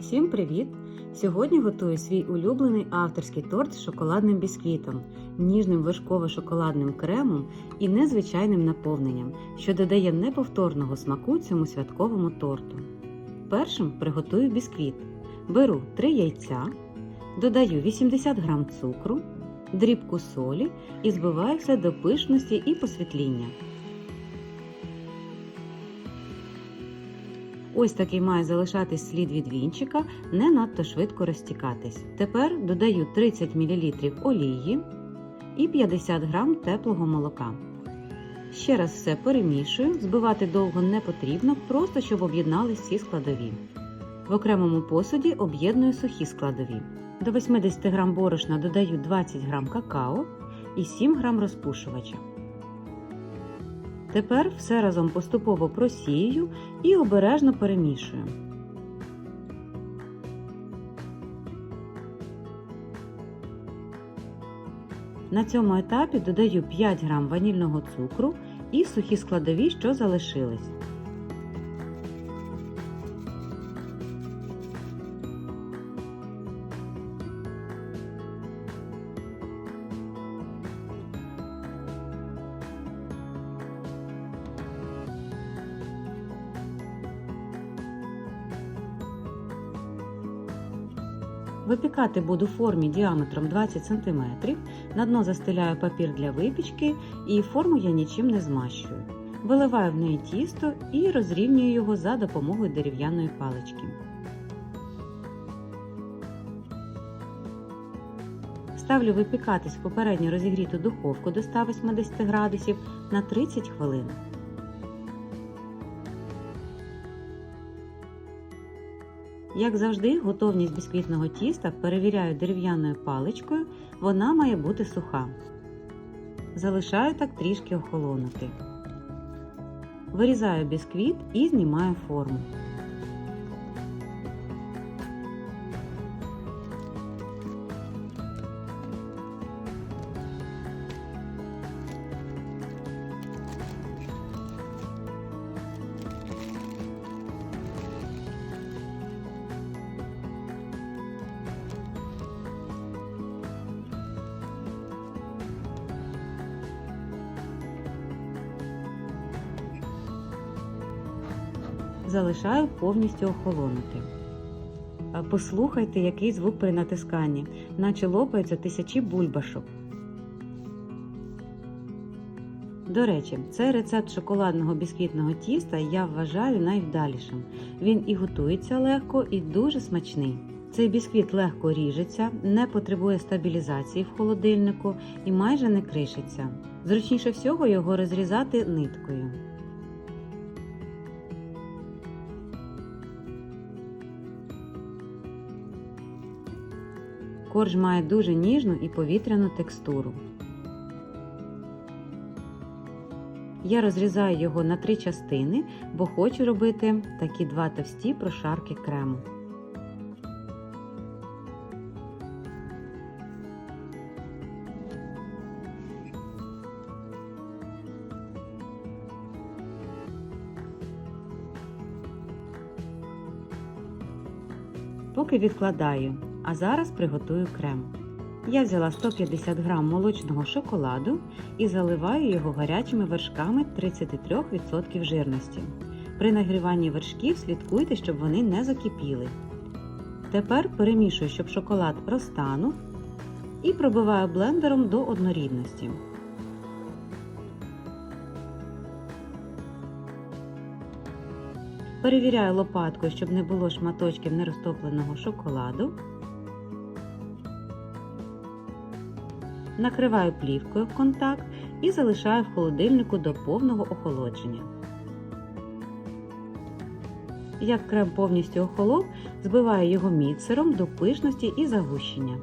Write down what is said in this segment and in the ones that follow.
Всім привіт! Сьогодні готую свій улюблений авторський торт з шоколадним бісквітом, ніжним вершково-шоколадним кремом і незвичайним наповненням, що додає неповторного смаку цьому святковому торту. Першим приготую бісквіт. Беру 3 яйця, додаю 80 г цукру, дрібку солі і збиваю все до пишності і посвітління. Ось такий має залишатись слід від вінчика, не надто швидко розтікатись. Тепер додаю 30 мл олії і 50 г теплого молока. Ще раз все перемішую, збивати довго не потрібно, просто щоб об'єднались всі складові. В окремому посуді об'єдную сухі складові. До 80 г борошна додаю 20 г какао і 7 г розпушувача. Тепер все разом поступово просію і обережно перемішую. На цьому етапі додаю 5 г ванільного цукру і сухі складові, що залишились. Випікати буду в формі діаметром 20 см, на дно застеляю папір для випічки і форму я нічим не змащую. Виливаю в неї тісто і розрівнюю його за допомогою дерев'яної палички. Ставлю випікатись в попередньо розігріту духовку до 180 градусів на 30 хвилин. Як завжди, готовність бісквітного тіста перевіряю дерев'яною паличкою, вона має бути суха. Залишаю так трішки охолонути. Вирізаю бісквіт і знімаю форму. Залишаю повністю охолонути. Послухайте, який звук при натисканні, наче лопаються тисячі бульбашок. До речі, цей рецепт шоколадного бісквітного тіста я вважаю найвдалішим. Він і готується легко, і дуже смачний. Цей бісквіт легко ріжеться, не потребує стабілізації в холодильнику і майже не кришиться. Зручніше всього його розрізати ниткою. Корж має дуже ніжну і повітряну текстуру. Я розрізаю його на три частини, бо хочу робити такі два товсті прошарки крему. Поки відкладаю а зараз приготую крем. Я взяла 150 г молочного шоколаду і заливаю його гарячими вершками 33% жирності. При нагріванні вершків слідкуйте, щоб вони не закипіли. Тепер перемішую, щоб шоколад розтанув, і пробиваю блендером до однорідності. Перевіряю лопаткою, щоб не було шматочків нерозтопленого шоколаду. Накриваю плівкою в контакт і залишаю в холодильнику до повного охолодження. Як крем повністю охолов, збиваю його міксером до пишності і загущення.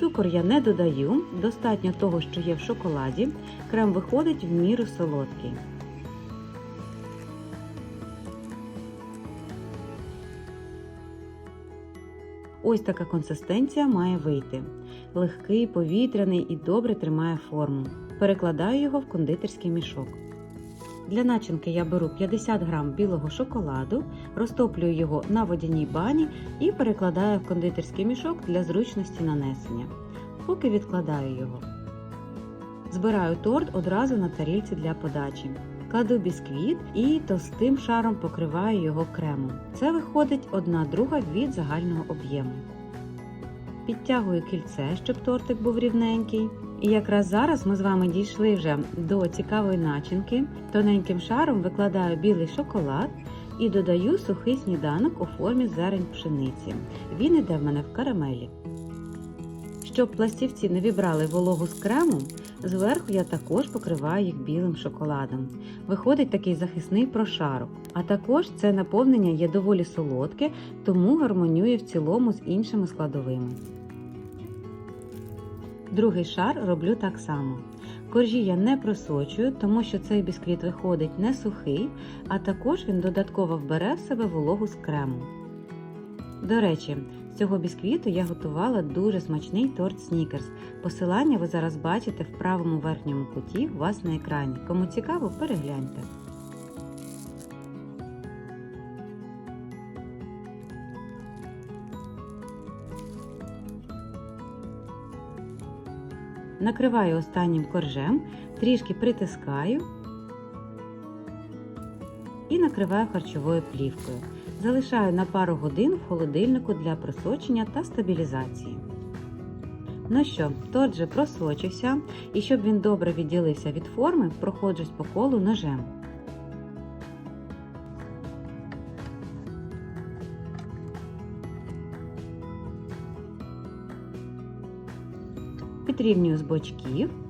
Цукор я не додаю, достатньо того, що є в шоколаді, крем виходить в міру солодкий. Ось така консистенція має вийти. Легкий, повітряний і добре тримає форму. Перекладаю його в кондитерський мішок. Для начинки я беру 50 г білого шоколаду, розтоплюю його на водяній бані і перекладаю в кондитерський мішок для зручності нанесення. Поки відкладаю його. Збираю торт одразу на тарілці для подачі. Кладу бісквіт і товстим шаром покриваю його кремом. Це виходить 1 друга від загального об'єму. Підтягую кільце, щоб тортик був рівненький. І якраз зараз ми з вами дійшли вже до цікавої начинки. Тоненьким шаром викладаю білий шоколад і додаю сухий сніданок у формі зерень пшениці. Він іде в мене в карамелі. Щоб пластівці не вібрали вологу з крему, зверху я також покриваю їх білим шоколадом. Виходить такий захисний прошарок. А також це наповнення є доволі солодке, тому гармонює в цілому з іншими складовими. Другий шар роблю так само. Коржі я не просочую, тому що цей бісквіт виходить не сухий, а також він додатково вбере в себе вологу з крему. До речі, з цього бісквіту я готувала дуже смачний торт Снікерс. Посилання ви зараз бачите в правому верхньому куті у вас на екрані. Кому цікаво, перегляньте. Накриваю останнім коржем, трішки притискаю і накриваю харчовою плівкою. Залишаю на пару годин в холодильнику для просочення та стабілізації. Ну що, торт же просочився, і щоб він добре відділився від форми, проходжусь по колу ножем. Підрівнюю з бочків.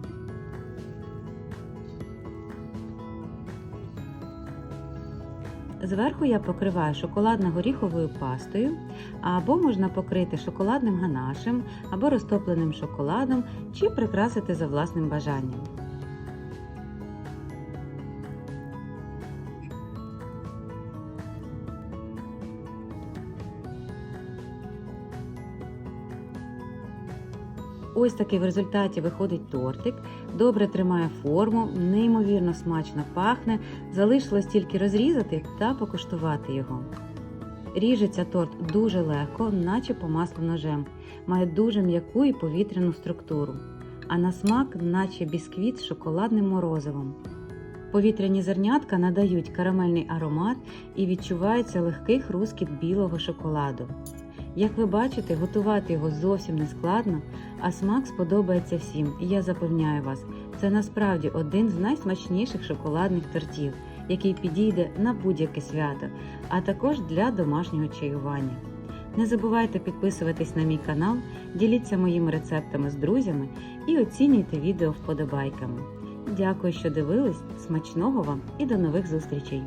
Зверху я покриваю шоколадно-горіховою пастою, або можна покрити шоколадним ганашем, або розтопленим шоколадом, чи прикрасити за власним бажанням. Ось такий в результаті виходить тортик, добре тримає форму, неймовірно смачно пахне. Залишилось тільки розрізати та покуштувати його. Ріжеться торт дуже легко, наче по маслу ножем. Має дуже м'яку і повітряну структуру, а на смак, наче бісквіт з шоколадним морозивом. Повітряні зернятка надають карамельний аромат і відчувається легкий хрускіт білого шоколаду. Як ви бачите, готувати його зовсім не складно, а смак сподобається всім, і я запевняю вас, це насправді один з найсмачніших шоколадних тортів, який підійде на будь-яке свято, а також для домашнього чаювання. Не забувайте підписуватись на мій канал, діліться моїми рецептами з друзями і оцінюйте відео вподобайками. Дякую, що дивились! Смачного вам і до нових зустрічей!